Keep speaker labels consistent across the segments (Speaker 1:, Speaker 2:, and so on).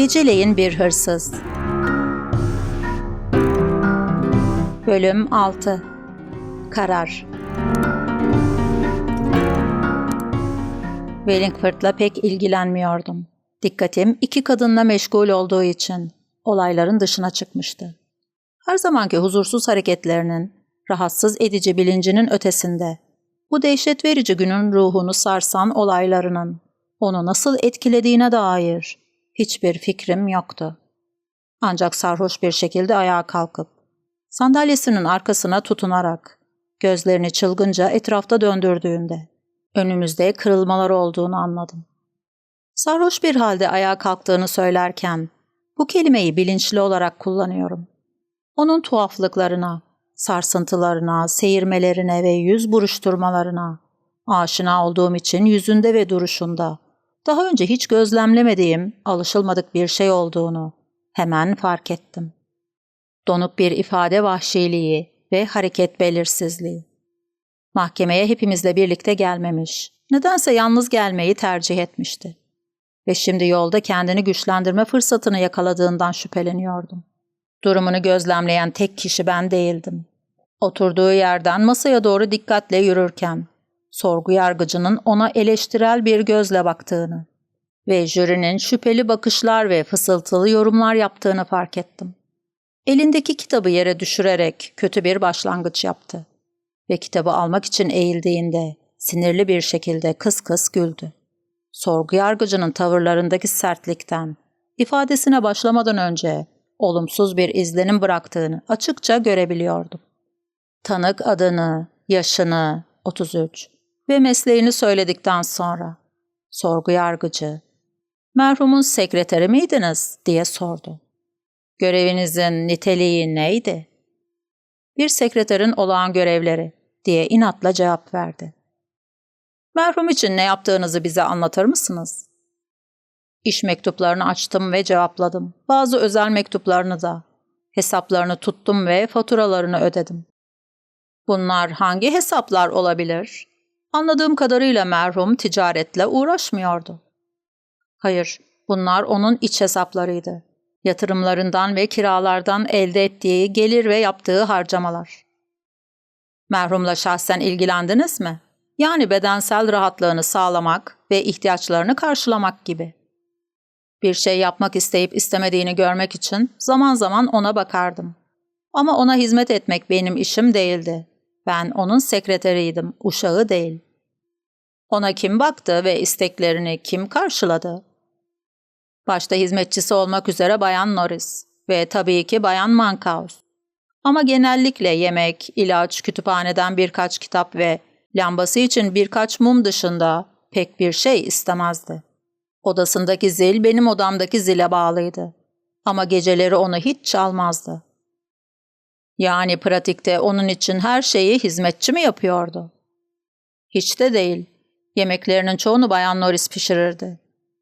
Speaker 1: Geceleyin bir hırsız. Bölüm 6 Karar Wellingford'la pek ilgilenmiyordum. Dikkatim iki kadınla meşgul olduğu için olayların dışına çıkmıştı. Her zamanki huzursuz hareketlerinin, rahatsız edici bilincinin ötesinde, bu dehşet verici günün ruhunu sarsan olaylarının onu nasıl etkilediğine dair hiçbir fikrim yoktu. Ancak sarhoş bir şekilde ayağa kalkıp, sandalyesinin arkasına tutunarak, gözlerini çılgınca etrafta döndürdüğünde, önümüzde kırılmalar olduğunu anladım. Sarhoş bir halde ayağa kalktığını söylerken, bu kelimeyi bilinçli olarak kullanıyorum. Onun tuhaflıklarına, sarsıntılarına, seyirmelerine ve yüz buruşturmalarına aşina olduğum için yüzünde ve duruşunda daha önce hiç gözlemlemediğim, alışılmadık bir şey olduğunu hemen fark ettim. Donuk bir ifade vahşiliği ve hareket belirsizliği. Mahkemeye hepimizle birlikte gelmemiş, nedense yalnız gelmeyi tercih etmişti. Ve şimdi yolda kendini güçlendirme fırsatını yakaladığından şüpheleniyordum. Durumunu gözlemleyen tek kişi ben değildim. Oturduğu yerden masaya doğru dikkatle yürürken, sorgu yargıcının ona eleştirel bir gözle baktığını ve jürinin şüpheli bakışlar ve fısıltılı yorumlar yaptığını fark ettim. Elindeki kitabı yere düşürerek kötü bir başlangıç yaptı ve kitabı almak için eğildiğinde sinirli bir şekilde kıs kıs güldü. Sorgu yargıcının tavırlarındaki sertlikten, ifadesine başlamadan önce olumsuz bir izlenim bıraktığını açıkça görebiliyordum. Tanık adını, yaşını, 33 ve mesleğini söyledikten sonra sorgu yargıcı, merhumun sekreteri miydiniz diye sordu. Görevinizin niteliği neydi? Bir sekreterin olağan görevleri diye inatla cevap verdi. Merhum için ne yaptığınızı bize anlatır mısınız? İş mektuplarını açtım ve cevapladım. Bazı özel mektuplarını da. Hesaplarını tuttum ve faturalarını ödedim. Bunlar hangi hesaplar olabilir? Anladığım kadarıyla merhum ticaretle uğraşmıyordu. Hayır, bunlar onun iç hesaplarıydı. Yatırımlarından ve kiralardan elde ettiği gelir ve yaptığı harcamalar. Merhumla şahsen ilgilendiniz mi? Yani bedensel rahatlığını sağlamak ve ihtiyaçlarını karşılamak gibi. Bir şey yapmak isteyip istemediğini görmek için zaman zaman ona bakardım. Ama ona hizmet etmek benim işim değildi. Ben onun sekreteriydim, uşağı değil. Ona kim baktı ve isteklerini kim karşıladı? Başta hizmetçisi olmak üzere Bayan Norris ve tabii ki Bayan Mankaus. Ama genellikle yemek, ilaç, kütüphaneden birkaç kitap ve lambası için birkaç mum dışında pek bir şey istemezdi. Odasındaki zil benim odamdaki zile bağlıydı. Ama geceleri onu hiç çalmazdı. Yani pratikte onun için her şeyi hizmetçi mi yapıyordu? Hiç de değil. Yemeklerinin çoğunu Bayan Norris pişirirdi.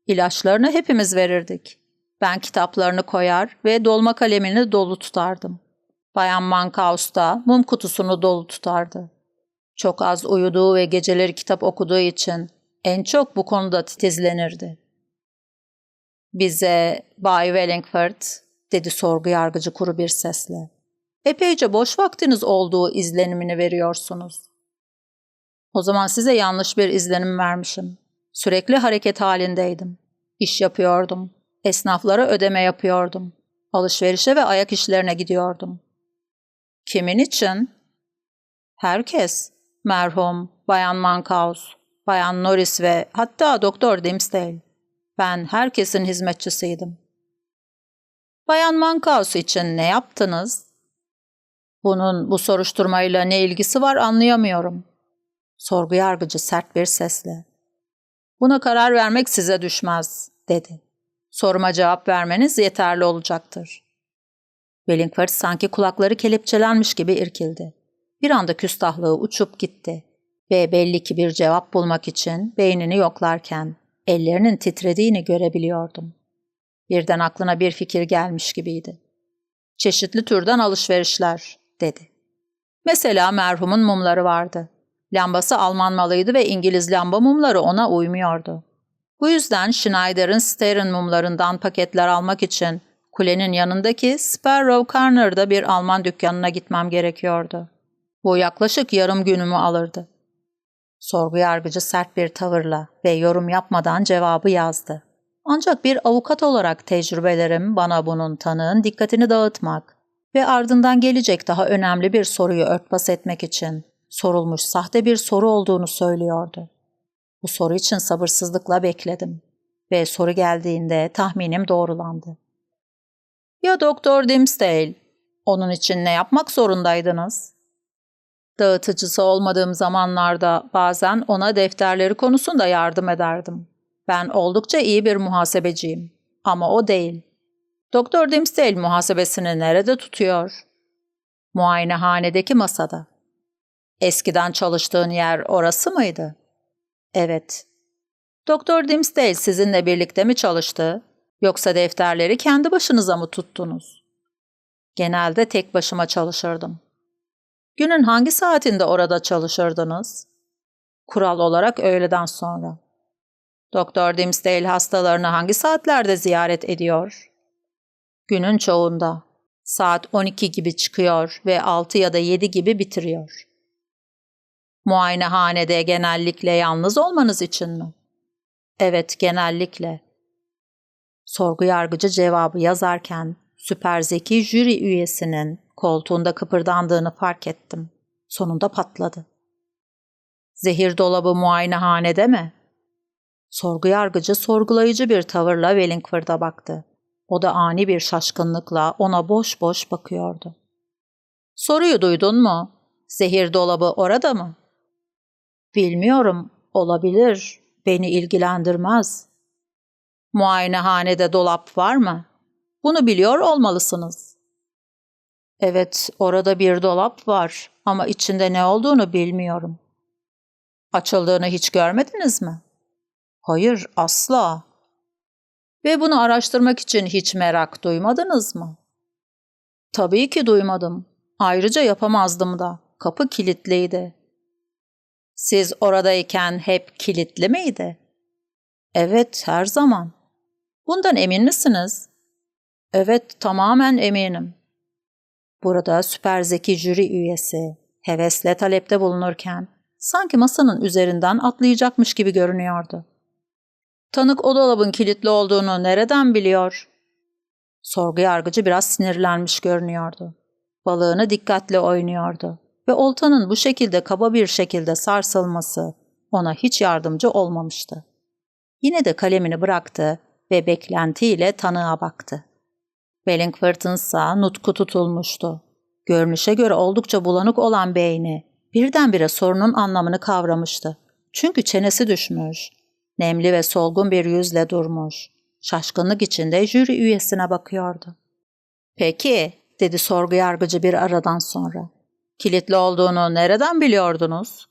Speaker 1: İlaçlarını hepimiz verirdik. Ben kitaplarını koyar ve dolma kalemini dolu tutardım. Bayan Mankaus da mum kutusunu dolu tutardı. Çok az uyuduğu ve geceleri kitap okuduğu için en çok bu konuda titizlenirdi. Bize Bay Wellingford, dedi sorgu yargıcı kuru bir sesle. Epeyce boş vaktiniz olduğu izlenimini veriyorsunuz. O zaman size yanlış bir izlenim vermişim. Sürekli hareket halindeydim. İş yapıyordum. Esnaflara ödeme yapıyordum. Alışverişe ve ayak işlerine gidiyordum. Kimin için? Herkes. Merhum, Bayan Mankaus, Bayan Norris ve hatta Doktor Dimsdale. Ben herkesin hizmetçisiydim. Bayan Mankaus için ne yaptınız? Bunun bu soruşturmayla ne ilgisi var anlayamıyorum. Sorgu yargıcı sert bir sesle. Buna karar vermek size düşmez, dedi. Soruma cevap vermeniz yeterli olacaktır. Wellingford sanki kulakları kelepçelenmiş gibi irkildi. Bir anda küstahlığı uçup gitti ve belli ki bir cevap bulmak için beynini yoklarken ellerinin titrediğini görebiliyordum. Birden aklına bir fikir gelmiş gibiydi. Çeşitli türden alışverişler, dedi. Mesela merhumun mumları vardı. Lambası Alman malıydı ve İngiliz lamba mumları ona uymuyordu. Bu yüzden Schneider'ın Stern mumlarından paketler almak için kulenin yanındaki Sparrow Corner'da bir Alman dükkanına gitmem gerekiyordu. Bu yaklaşık yarım günümü alırdı. Sorgu yargıcı sert bir tavırla ve yorum yapmadan cevabı yazdı. Ancak bir avukat olarak tecrübelerim bana bunun tanığın dikkatini dağıtmak ve ardından gelecek daha önemli bir soruyu örtbas etmek için sorulmuş sahte bir soru olduğunu söylüyordu. Bu soru için sabırsızlıkla bekledim ve soru geldiğinde tahminim doğrulandı. Ya Doktor Dimsdale, onun için ne yapmak zorundaydınız? Dağıtıcısı olmadığım zamanlarda bazen ona defterleri konusunda yardım ederdim. Ben oldukça iyi bir muhasebeciyim ama o değil. Doktor Dimsdale muhasebesini nerede tutuyor? Muayenehanedeki masada. Eskiden çalıştığın yer orası mıydı? Evet. Doktor Dimsdale sizinle birlikte mi çalıştı? Yoksa defterleri kendi başınıza mı tuttunuz? Genelde tek başıma çalışırdım. Günün hangi saatinde orada çalışırdınız? Kural olarak öğleden sonra. Doktor Dimsdale hastalarını hangi saatlerde ziyaret ediyor? Günün çoğunda. Saat 12 gibi çıkıyor ve 6 ya da 7 gibi bitiriyor. Muayenehanede genellikle yalnız olmanız için mi? Evet, genellikle. Sorgu yargıcı cevabı yazarken süper zeki jüri üyesinin koltuğunda kıpırdandığını fark ettim. Sonunda patladı. Zehir dolabı muayenehanede mi? Sorgu yargıcı sorgulayıcı bir tavırla Wellingford'a baktı. O da ani bir şaşkınlıkla ona boş boş bakıyordu. Soruyu duydun mu? Zehir dolabı orada mı? Bilmiyorum, olabilir. Beni ilgilendirmez. Muayenehanede dolap var mı? Bunu biliyor olmalısınız. Evet, orada bir dolap var ama içinde ne olduğunu bilmiyorum. Açıldığını hiç görmediniz mi? Hayır, asla. Ve bunu araştırmak için hiç merak duymadınız mı? Tabii ki duymadım. Ayrıca yapamazdım da. Kapı kilitliydi. Siz oradayken hep kilitli miydi? Evet, her zaman. Bundan emin misiniz? Evet, tamamen eminim. Burada süper zeki jüri üyesi hevesle talepte bulunurken sanki masanın üzerinden atlayacakmış gibi görünüyordu. Tanık o dolabın kilitli olduğunu nereden biliyor? Sorgu yargıcı biraz sinirlenmiş görünüyordu. Balığını dikkatle oynuyordu ve oltanın bu şekilde kaba bir şekilde sarsılması ona hiç yardımcı olmamıştı. Yine de kalemini bıraktı ve beklentiyle tanığa baktı. Wellingford'un ise nutku tutulmuştu. Görünüşe göre oldukça bulanık olan beyni birdenbire sorunun anlamını kavramıştı. Çünkü çenesi düşmüş. Nemli ve solgun bir yüzle durmuş. Şaşkınlık içinde jüri üyesine bakıyordu. Peki, dedi sorgu yargıcı bir aradan sonra. Kilitli olduğunu nereden biliyordunuz?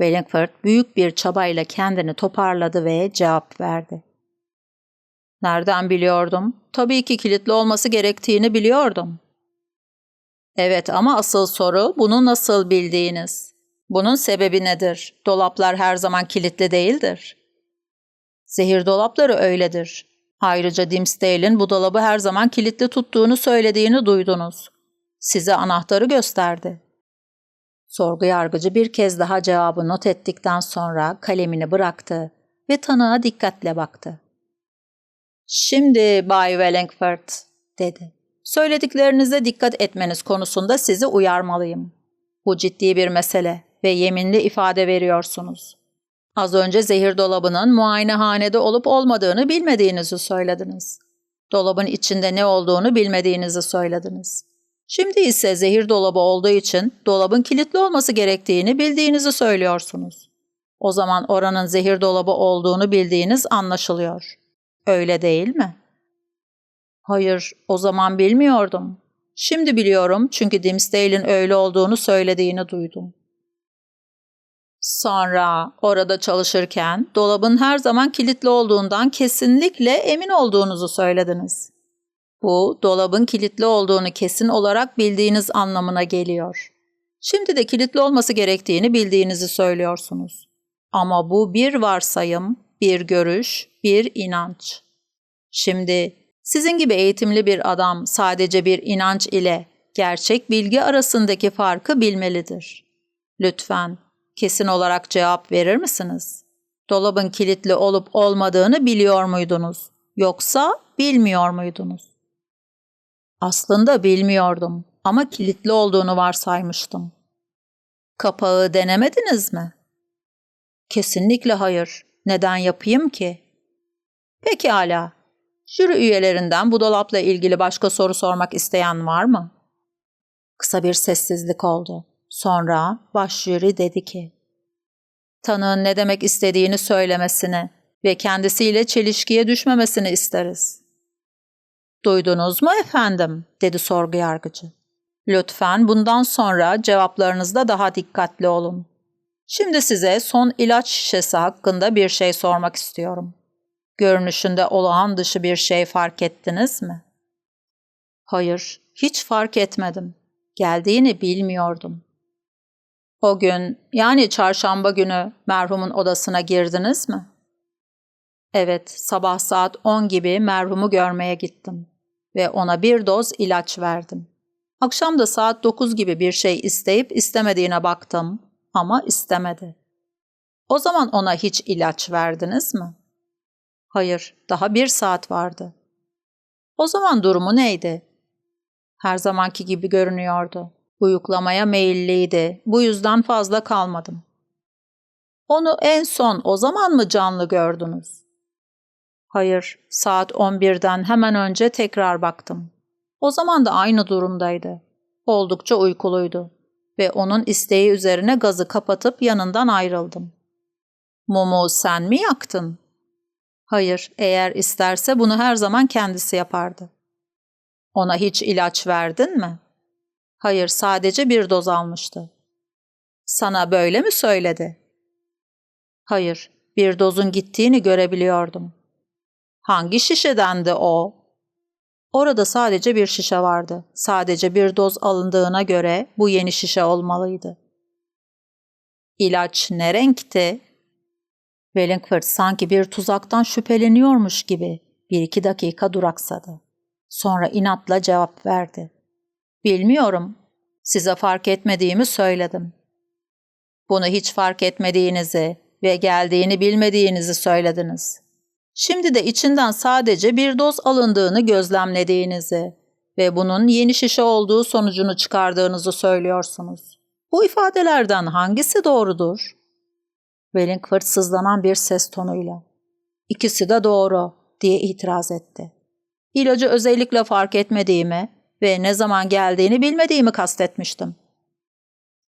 Speaker 1: Wellingford büyük bir çabayla kendini toparladı ve cevap verdi. Nereden biliyordum? Tabii ki kilitli olması gerektiğini biliyordum. Evet ama asıl soru bunu nasıl bildiğiniz. Bunun sebebi nedir? Dolaplar her zaman kilitli değildir. Zehir dolapları öyledir. Ayrıca Dimsdale'in bu dolabı her zaman kilitli tuttuğunu söylediğini duydunuz. Size anahtarı gösterdi. Sorgu yargıcı bir kez daha cevabı not ettikten sonra kalemini bıraktı ve tanığa dikkatle baktı. Şimdi Bay Wellingford, dedi. Söylediklerinize dikkat etmeniz konusunda sizi uyarmalıyım. Bu ciddi bir mesele ve yeminli ifade veriyorsunuz. Az önce zehir dolabının muayenehanede olup olmadığını bilmediğinizi söylediniz. Dolabın içinde ne olduğunu bilmediğinizi söylediniz. Şimdi ise zehir dolabı olduğu için dolabın kilitli olması gerektiğini bildiğinizi söylüyorsunuz. O zaman oranın zehir dolabı olduğunu bildiğiniz anlaşılıyor. Öyle değil mi? Hayır, o zaman bilmiyordum. Şimdi biliyorum çünkü Dimsdale'in öyle olduğunu söylediğini duydum. Sonra orada çalışırken dolabın her zaman kilitli olduğundan kesinlikle emin olduğunuzu söylediniz. Bu dolabın kilitli olduğunu kesin olarak bildiğiniz anlamına geliyor. Şimdi de kilitli olması gerektiğini bildiğinizi söylüyorsunuz. Ama bu bir varsayım bir görüş, bir inanç. Şimdi sizin gibi eğitimli bir adam sadece bir inanç ile gerçek bilgi arasındaki farkı bilmelidir. Lütfen kesin olarak cevap verir misiniz? Dolabın kilitli olup olmadığını biliyor muydunuz? Yoksa bilmiyor muydunuz? Aslında bilmiyordum ama kilitli olduğunu varsaymıştım. Kapağı denemediniz mi? Kesinlikle hayır. Neden yapayım ki? Pekala. Jüri üyelerinden bu dolapla ilgili başka soru sormak isteyen var mı? Kısa bir sessizlik oldu. Sonra baş jüri dedi ki, Tanığın ne demek istediğini söylemesini ve kendisiyle çelişkiye düşmemesini isteriz. Duydunuz mu efendim? dedi sorgu yargıcı. Lütfen bundan sonra cevaplarınızda daha dikkatli olun. Şimdi size son ilaç şişesi hakkında bir şey sormak istiyorum. Görünüşünde olağan dışı bir şey fark ettiniz mi? Hayır, hiç fark etmedim. Geldiğini bilmiyordum. O gün, yani çarşamba günü merhumun odasına girdiniz mi? Evet, sabah saat 10 gibi merhumu görmeye gittim ve ona bir doz ilaç verdim. Akşam da saat 9 gibi bir şey isteyip istemediğine baktım ama istemedi. O zaman ona hiç ilaç verdiniz mi? Hayır, daha bir saat vardı. O zaman durumu neydi? Her zamanki gibi görünüyordu. Uyuklamaya meyilliydi. Bu yüzden fazla kalmadım. Onu en son o zaman mı canlı gördünüz? Hayır, saat 11'den hemen önce tekrar baktım. O zaman da aynı durumdaydı. Oldukça uykuluydu ve onun isteği üzerine gazı kapatıp yanından ayrıldım. Mumu sen mi yaktın? Hayır, eğer isterse bunu her zaman kendisi yapardı. Ona hiç ilaç verdin mi? Hayır, sadece bir doz almıştı. Sana böyle mi söyledi? Hayır, bir dozun gittiğini görebiliyordum. Hangi şişedendi o? Orada sadece bir şişe vardı. Sadece bir doz alındığına göre bu yeni şişe olmalıydı. İlaç ne renkti? Wellingford sanki bir tuzaktan şüpheleniyormuş gibi bir iki dakika duraksadı. Sonra inatla cevap verdi. Bilmiyorum. Size fark etmediğimi söyledim. Bunu hiç fark etmediğinizi ve geldiğini bilmediğinizi söylediniz. Şimdi de içinden sadece bir doz alındığını gözlemlediğinizi ve bunun yeni şişe olduğu sonucunu çıkardığınızı söylüyorsunuz. Bu ifadelerden hangisi doğrudur? Wellingford sızlanan bir ses tonuyla. İkisi de doğru diye itiraz etti. İlacı özellikle fark etmediğimi ve ne zaman geldiğini bilmediğimi kastetmiştim.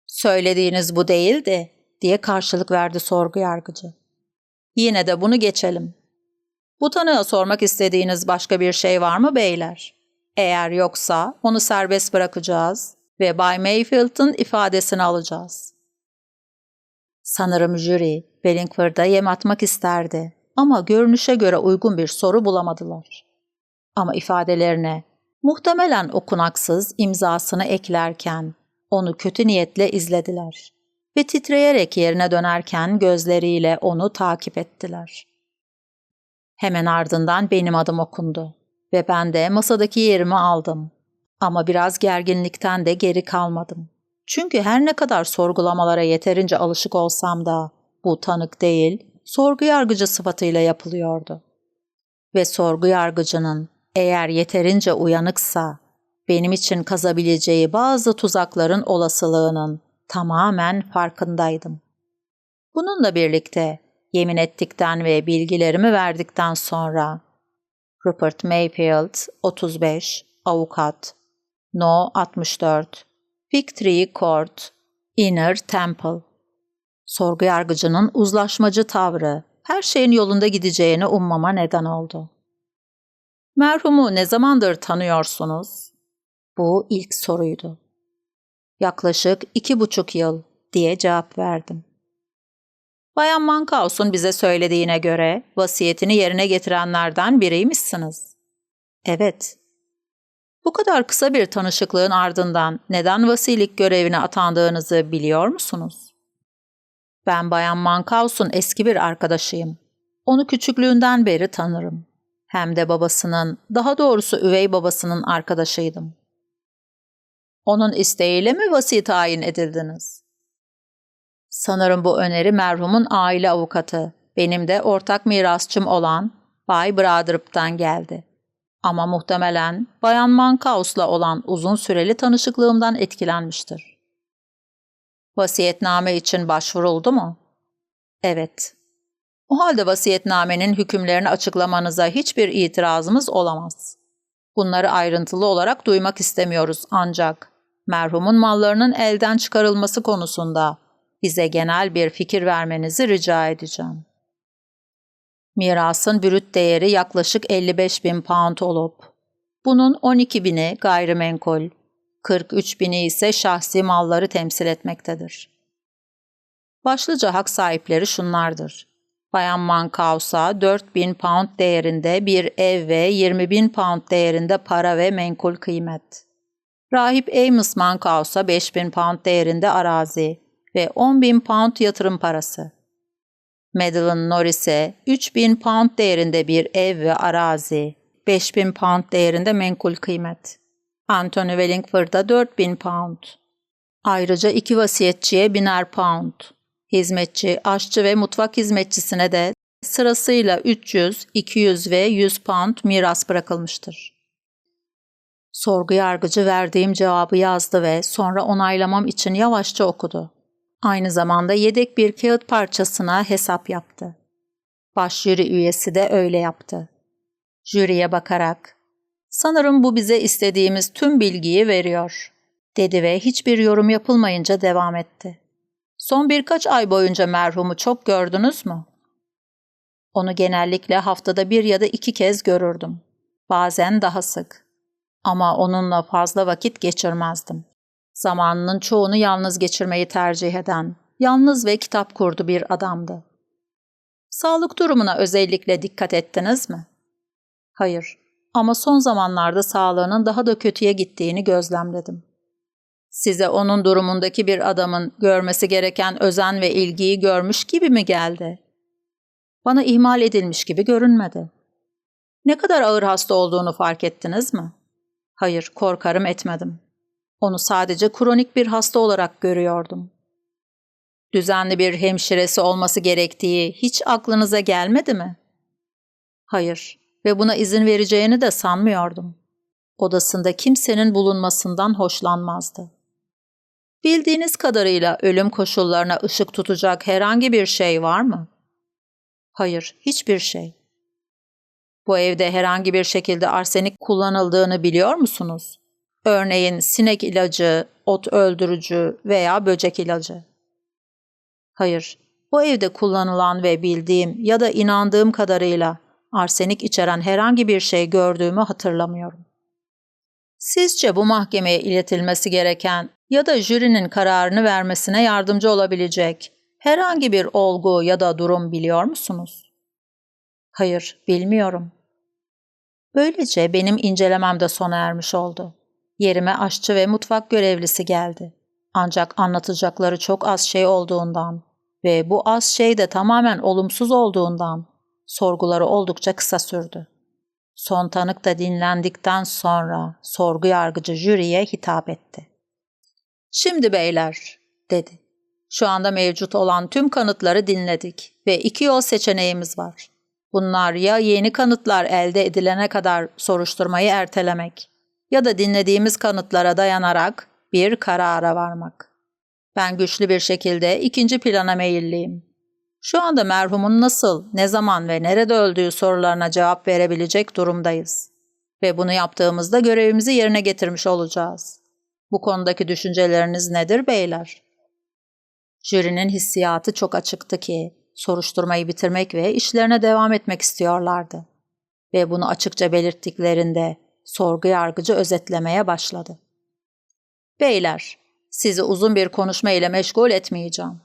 Speaker 1: Söylediğiniz bu değildi diye karşılık verdi sorgu yargıcı. Yine de bunu geçelim. Bu tanığa sormak istediğiniz başka bir şey var mı beyler? Eğer yoksa onu serbest bırakacağız ve Bay Mayfield'ın ifadesini alacağız. Sanırım jüri Wellingford'a yem atmak isterdi ama görünüşe göre uygun bir soru bulamadılar. Ama ifadelerine muhtemelen okunaksız imzasını eklerken onu kötü niyetle izlediler ve titreyerek yerine dönerken gözleriyle onu takip ettiler. Hemen ardından benim adım okundu ve ben de masadaki yerimi aldım. Ama biraz gerginlikten de geri kalmadım. Çünkü her ne kadar sorgulamalara yeterince alışık olsam da bu tanık değil, sorgu yargıcı sıfatıyla yapılıyordu. Ve sorgu yargıcının eğer yeterince uyanıksa benim için kazabileceği bazı tuzakların olasılığının tamamen farkındaydım. Bununla birlikte yemin ettikten ve bilgilerimi verdikten sonra Rupert Mayfield 35 avukat No 64 Fig Tree Court Inner Temple Sorgu yargıcının uzlaşmacı tavrı her şeyin yolunda gideceğini ummama neden oldu. Merhumu ne zamandır tanıyorsunuz? Bu ilk soruydu. Yaklaşık iki buçuk yıl diye cevap verdim. Bayan Mankaus'un bize söylediğine göre vasiyetini yerine getirenlerden biriymişsiniz. Evet. Bu kadar kısa bir tanışıklığın ardından neden vasilik görevine atandığınızı biliyor musunuz? Ben Bayan Mankaus'un eski bir arkadaşıyım. Onu küçüklüğünden beri tanırım. Hem de babasının, daha doğrusu üvey babasının arkadaşıydım. Onun isteğiyle mi vasi tayin edildiniz? Sanırım bu öneri merhumun aile avukatı, benim de ortak mirasçım olan Bay Bradrup'tan geldi. Ama muhtemelen Bayan Mankaus'la olan uzun süreli tanışıklığımdan etkilenmiştir. Vasiyetname için başvuruldu mu? Evet. O halde vasiyetnamenin hükümlerini açıklamanıza hiçbir itirazımız olamaz. Bunları ayrıntılı olarak duymak istemiyoruz ancak merhumun mallarının elden çıkarılması konusunda bize genel bir fikir vermenizi rica edeceğim. Mirasın brüt değeri yaklaşık 55 bin pound olup, bunun 12 bini gayrimenkul, 43 bini ise şahsi malları temsil etmektedir. Başlıca hak sahipleri şunlardır. Bayan Mankaus'a 4 bin pound değerinde bir ev ve 20 bin pound değerinde para ve menkul kıymet. Rahip Amos Mankaus'a 5 bin pound değerinde arazi ve 10 bin pound yatırım parası. Madeline Norris'e 3 bin pound değerinde bir ev ve arazi, 5 bin pound değerinde menkul kıymet. Anthony Wellingford'a 4 bin pound. Ayrıca iki vasiyetçiye biner pound. Hizmetçi, aşçı ve mutfak hizmetçisine de sırasıyla 300, 200 ve 100 pound miras bırakılmıştır. Sorgu yargıcı verdiğim cevabı yazdı ve sonra onaylamam için yavaşça okudu. Aynı zamanda yedek bir kağıt parçasına hesap yaptı. Baş jüri üyesi de öyle yaptı. Jüriye bakarak, sanırım bu bize istediğimiz tüm bilgiyi veriyor, dedi ve hiçbir yorum yapılmayınca devam etti. Son birkaç ay boyunca merhumu çok gördünüz mü? Onu genellikle haftada bir ya da iki kez görürdüm. Bazen daha sık. Ama onunla fazla vakit geçirmezdim. Zamanının çoğunu yalnız geçirmeyi tercih eden, yalnız ve kitap kurdu bir adamdı. Sağlık durumuna özellikle dikkat ettiniz mi? Hayır ama son zamanlarda sağlığının daha da kötüye gittiğini gözlemledim. Size onun durumundaki bir adamın görmesi gereken özen ve ilgiyi görmüş gibi mi geldi? Bana ihmal edilmiş gibi görünmedi. Ne kadar ağır hasta olduğunu fark ettiniz mi? Hayır, korkarım etmedim. Onu sadece kronik bir hasta olarak görüyordum. Düzenli bir hemşiresi olması gerektiği hiç aklınıza gelmedi mi? Hayır ve buna izin vereceğini de sanmıyordum. Odasında kimsenin bulunmasından hoşlanmazdı. Bildiğiniz kadarıyla ölüm koşullarına ışık tutacak herhangi bir şey var mı? Hayır, hiçbir şey. Bu evde herhangi bir şekilde arsenik kullanıldığını biliyor musunuz? Örneğin sinek ilacı, ot öldürücü veya böcek ilacı. Hayır, bu evde kullanılan ve bildiğim ya da inandığım kadarıyla arsenik içeren herhangi bir şey gördüğümü hatırlamıyorum. Sizce bu mahkemeye iletilmesi gereken ya da jürinin kararını vermesine yardımcı olabilecek herhangi bir olgu ya da durum biliyor musunuz? Hayır, bilmiyorum. Böylece benim incelemem de sona ermiş oldu. Yerime aşçı ve mutfak görevlisi geldi. Ancak anlatacakları çok az şey olduğundan ve bu az şey de tamamen olumsuz olduğundan sorguları oldukça kısa sürdü. Son tanık da dinlendikten sonra sorgu yargıcı jüriye hitap etti. Şimdi beyler, dedi. Şu anda mevcut olan tüm kanıtları dinledik ve iki yol seçeneğimiz var. Bunlar ya yeni kanıtlar elde edilene kadar soruşturmayı ertelemek ya da dinlediğimiz kanıtlara dayanarak bir karara varmak. Ben güçlü bir şekilde ikinci plana meyilliyim. Şu anda merhumun nasıl, ne zaman ve nerede öldüğü sorularına cevap verebilecek durumdayız. Ve bunu yaptığımızda görevimizi yerine getirmiş olacağız. Bu konudaki düşünceleriniz nedir beyler? Jürinin hissiyatı çok açıktı ki soruşturmayı bitirmek ve işlerine devam etmek istiyorlardı. Ve bunu açıkça belirttiklerinde sorgu yargıcı özetlemeye başladı. Beyler, sizi uzun bir konuşma ile meşgul etmeyeceğim.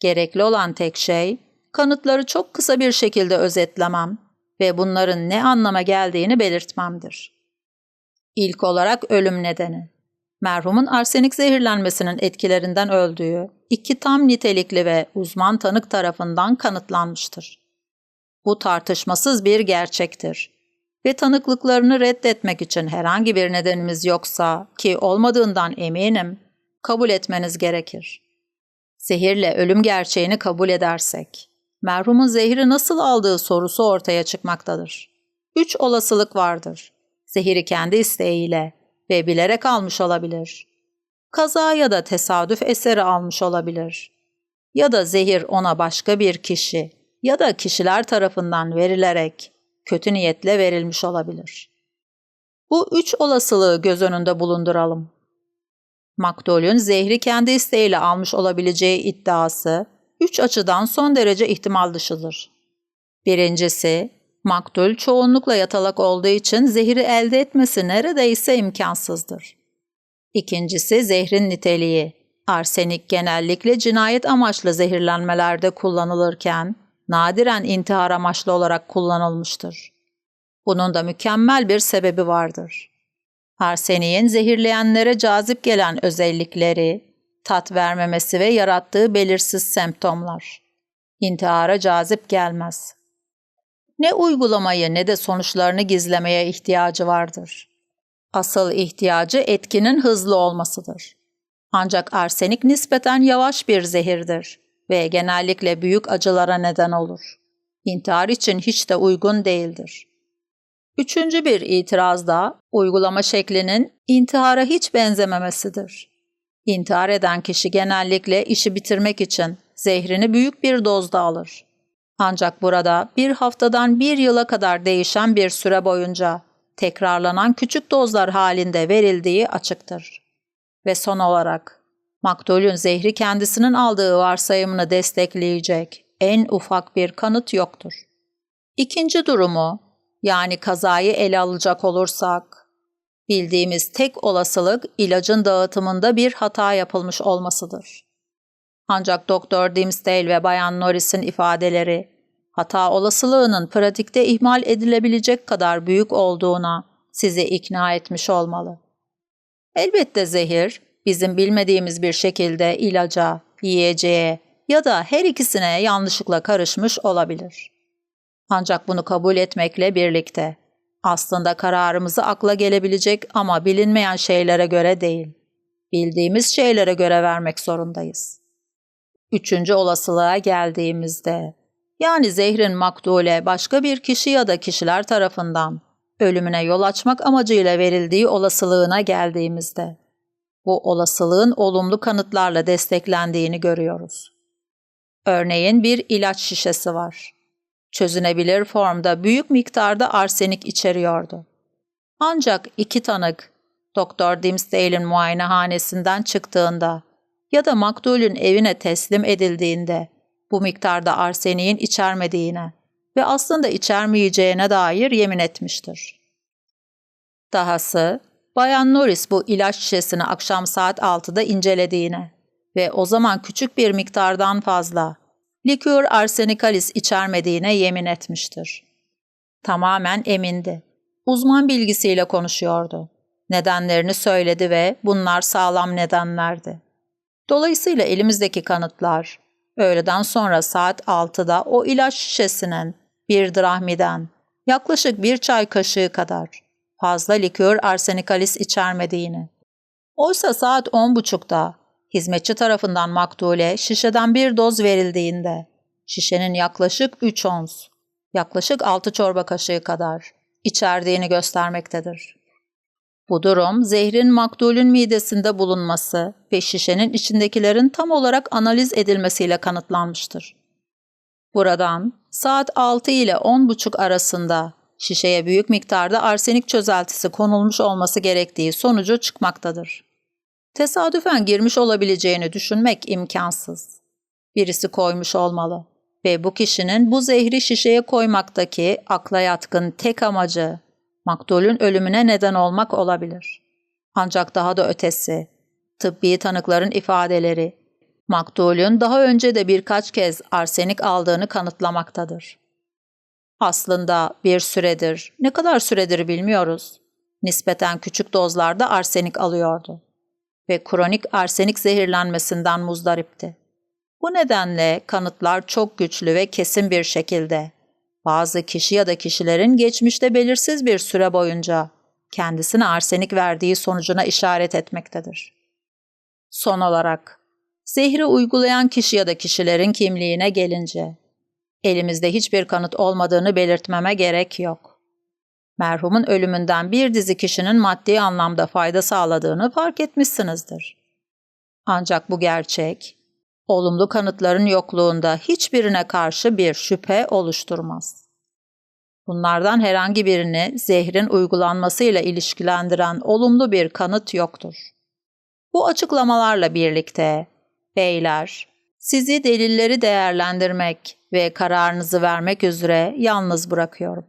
Speaker 1: Gerekli olan tek şey, kanıtları çok kısa bir şekilde özetlemem ve bunların ne anlama geldiğini belirtmemdir. İlk olarak ölüm nedeni. Merhumun arsenik zehirlenmesinin etkilerinden öldüğü iki tam nitelikli ve uzman tanık tarafından kanıtlanmıştır. Bu tartışmasız bir gerçektir. Ve tanıklıklarını reddetmek için herhangi bir nedenimiz yoksa ki olmadığından eminim, kabul etmeniz gerekir. Zehirle ölüm gerçeğini kabul edersek, merhumun zehri nasıl aldığı sorusu ortaya çıkmaktadır. Üç olasılık vardır. Zehiri kendi isteğiyle ve bilerek almış olabilir. Kaza ya da tesadüf eseri almış olabilir. Ya da zehir ona başka bir kişi ya da kişiler tarafından verilerek kötü niyetle verilmiş olabilir. Bu üç olasılığı göz önünde bulunduralım. Maktulün zehri kendi isteğiyle almış olabileceği iddiası üç açıdan son derece ihtimal dışıdır. Birincisi, maktul çoğunlukla yatalak olduğu için zehri elde etmesi neredeyse imkansızdır. İkincisi zehrin niteliği. Arsenik genellikle cinayet amaçlı zehirlenmelerde kullanılırken nadiren intihar amaçlı olarak kullanılmıştır. Bunun da mükemmel bir sebebi vardır. Arseniğin zehirleyenlere cazip gelen özellikleri, tat vermemesi ve yarattığı belirsiz semptomlar. İntihara cazip gelmez. Ne uygulamayı ne de sonuçlarını gizlemeye ihtiyacı vardır. Asıl ihtiyacı etkinin hızlı olmasıdır. Ancak arsenik nispeten yavaş bir zehirdir ve genellikle büyük acılara neden olur. İntihar için hiç de uygun değildir. Üçüncü bir itiraz da uygulama şeklinin intihara hiç benzememesidir. İntihar eden kişi genellikle işi bitirmek için zehrini büyük bir dozda alır. Ancak burada bir haftadan bir yıla kadar değişen bir süre boyunca tekrarlanan küçük dozlar halinde verildiği açıktır. Ve son olarak maktulün zehri kendisinin aldığı varsayımını destekleyecek en ufak bir kanıt yoktur. İkinci durumu yani kazayı ele alacak olursak, bildiğimiz tek olasılık ilacın dağıtımında bir hata yapılmış olmasıdır. Ancak Doktor Dimsdale ve Bayan Norris'in ifadeleri, hata olasılığının pratikte ihmal edilebilecek kadar büyük olduğuna sizi ikna etmiş olmalı. Elbette zehir, bizim bilmediğimiz bir şekilde ilaca, yiyeceğe ya da her ikisine yanlışlıkla karışmış olabilir. Ancak bunu kabul etmekle birlikte aslında kararımızı akla gelebilecek ama bilinmeyen şeylere göre değil, bildiğimiz şeylere göre vermek zorundayız. Üçüncü olasılığa geldiğimizde, yani zehrin makdule başka bir kişi ya da kişiler tarafından ölümüne yol açmak amacıyla verildiği olasılığına geldiğimizde, bu olasılığın olumlu kanıtlarla desteklendiğini görüyoruz. Örneğin bir ilaç şişesi var. Çözünebilir formda büyük miktarda arsenik içeriyordu. Ancak iki tanık, Doktor Dimsdale'in muayenehanesinden çıktığında ya da maktulün evine teslim edildiğinde bu miktarda arseniğin içermediğine ve aslında içermeyeceğine dair yemin etmiştir. Dahası, Bayan Norris bu ilaç şişesini akşam saat 6'da incelediğine ve o zaman küçük bir miktardan fazla likör arsenikalis içermediğine yemin etmiştir. Tamamen emindi. Uzman bilgisiyle konuşuyordu. Nedenlerini söyledi ve bunlar sağlam nedenlerdi. Dolayısıyla elimizdeki kanıtlar, öğleden sonra saat 6'da o ilaç şişesinin bir drahmiden yaklaşık bir çay kaşığı kadar fazla likör arsenikalis içermediğini. Oysa saat 10.30'da hizmetçi tarafından maktule şişeden bir doz verildiğinde şişenin yaklaşık 3 ons, yaklaşık 6 çorba kaşığı kadar içerdiğini göstermektedir. Bu durum zehrin maktulün midesinde bulunması ve şişenin içindekilerin tam olarak analiz edilmesiyle kanıtlanmıştır. Buradan saat 6 ile 10.30 arasında şişeye büyük miktarda arsenik çözeltisi konulmuş olması gerektiği sonucu çıkmaktadır. Tesadüfen girmiş olabileceğini düşünmek imkansız. Birisi koymuş olmalı ve bu kişinin bu zehri şişeye koymaktaki akla yatkın tek amacı maktulün ölümüne neden olmak olabilir. Ancak daha da ötesi, tıbbi tanıkların ifadeleri, maktulün daha önce de birkaç kez arsenik aldığını kanıtlamaktadır. Aslında bir süredir, ne kadar süredir bilmiyoruz, nispeten küçük dozlarda arsenik alıyordu ve kronik arsenik zehirlenmesinden muzdaripti. Bu nedenle kanıtlar çok güçlü ve kesin bir şekilde bazı kişi ya da kişilerin geçmişte belirsiz bir süre boyunca kendisine arsenik verdiği sonucuna işaret etmektedir. Son olarak, zehri uygulayan kişi ya da kişilerin kimliğine gelince, elimizde hiçbir kanıt olmadığını belirtmeme gerek yok. Merhumun ölümünden bir dizi kişinin maddi anlamda fayda sağladığını fark etmişsinizdir. Ancak bu gerçek, olumlu kanıtların yokluğunda hiçbirine karşı bir şüphe oluşturmaz. Bunlardan herhangi birini zehrin uygulanmasıyla ilişkilendiren olumlu bir kanıt yoktur. Bu açıklamalarla birlikte, beyler, sizi delilleri değerlendirmek ve kararınızı vermek üzere yalnız bırakıyorum.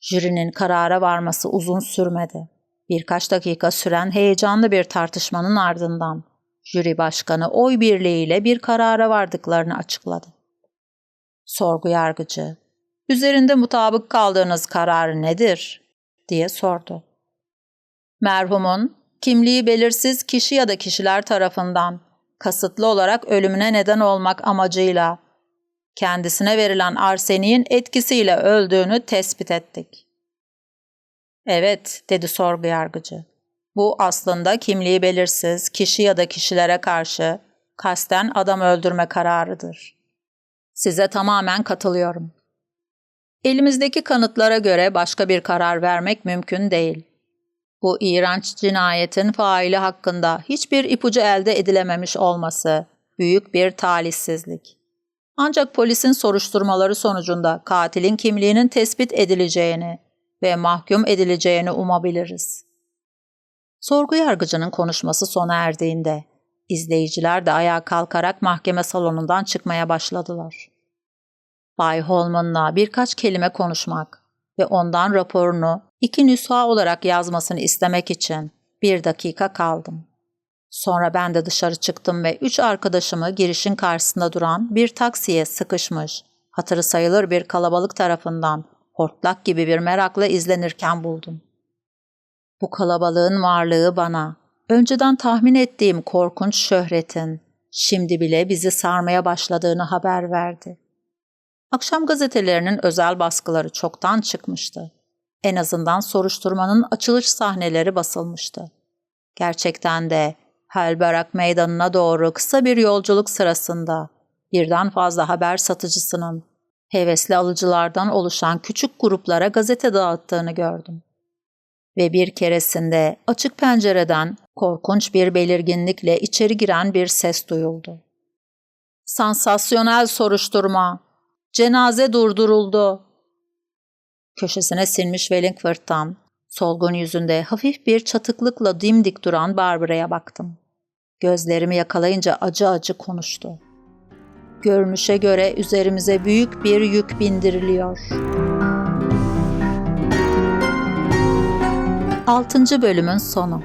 Speaker 1: Jürinin karara varması uzun sürmedi. Birkaç dakika süren heyecanlı bir tartışmanın ardından jüri başkanı oy birliğiyle bir karara vardıklarını açıkladı. Sorgu yargıcı, üzerinde mutabık kaldığınız karar nedir? diye sordu. Merhumun, kimliği belirsiz kişi ya da kişiler tarafından kasıtlı olarak ölümüne neden olmak amacıyla kendisine verilen arseniğin etkisiyle öldüğünü tespit ettik. Evet, dedi sorgu yargıcı. Bu aslında kimliği belirsiz kişi ya da kişilere karşı kasten adam öldürme kararıdır. Size tamamen katılıyorum. Elimizdeki kanıtlara göre başka bir karar vermek mümkün değil. Bu iğrenç cinayetin faili hakkında hiçbir ipucu elde edilememiş olması büyük bir talihsizlik. Ancak polisin soruşturmaları sonucunda katilin kimliğinin tespit edileceğini ve mahkum edileceğini umabiliriz. Sorgu yargıcının konuşması sona erdiğinde izleyiciler de ayağa kalkarak mahkeme salonundan çıkmaya başladılar. Bay Holman'la birkaç kelime konuşmak ve ondan raporunu iki nüsha olarak yazmasını istemek için bir dakika kaldım. Sonra ben de dışarı çıktım ve üç arkadaşımı girişin karşısında duran bir taksiye sıkışmış, hatırı sayılır bir kalabalık tarafından hortlak gibi bir merakla izlenirken buldum. Bu kalabalığın varlığı bana, önceden tahmin ettiğim korkunç şöhretin, şimdi bile bizi sarmaya başladığını haber verdi. Akşam gazetelerinin özel baskıları çoktan çıkmıştı. En azından soruşturmanın açılış sahneleri basılmıştı. Gerçekten de Helberak Meydanı'na doğru kısa bir yolculuk sırasında birden fazla haber satıcısının hevesli alıcılardan oluşan küçük gruplara gazete dağıttığını gördüm. Ve bir keresinde açık pencereden korkunç bir belirginlikle içeri giren bir ses duyuldu. Sansasyonel soruşturma. Cenaze durduruldu. Köşesine sinmiş Wellingford'dan solgun yüzünde hafif bir çatıklıkla dimdik duran Barbara'ya baktım. Gözlerimi yakalayınca acı acı konuştu. Görünüşe göre üzerimize büyük bir yük bindiriliyor. 6. bölümün sonu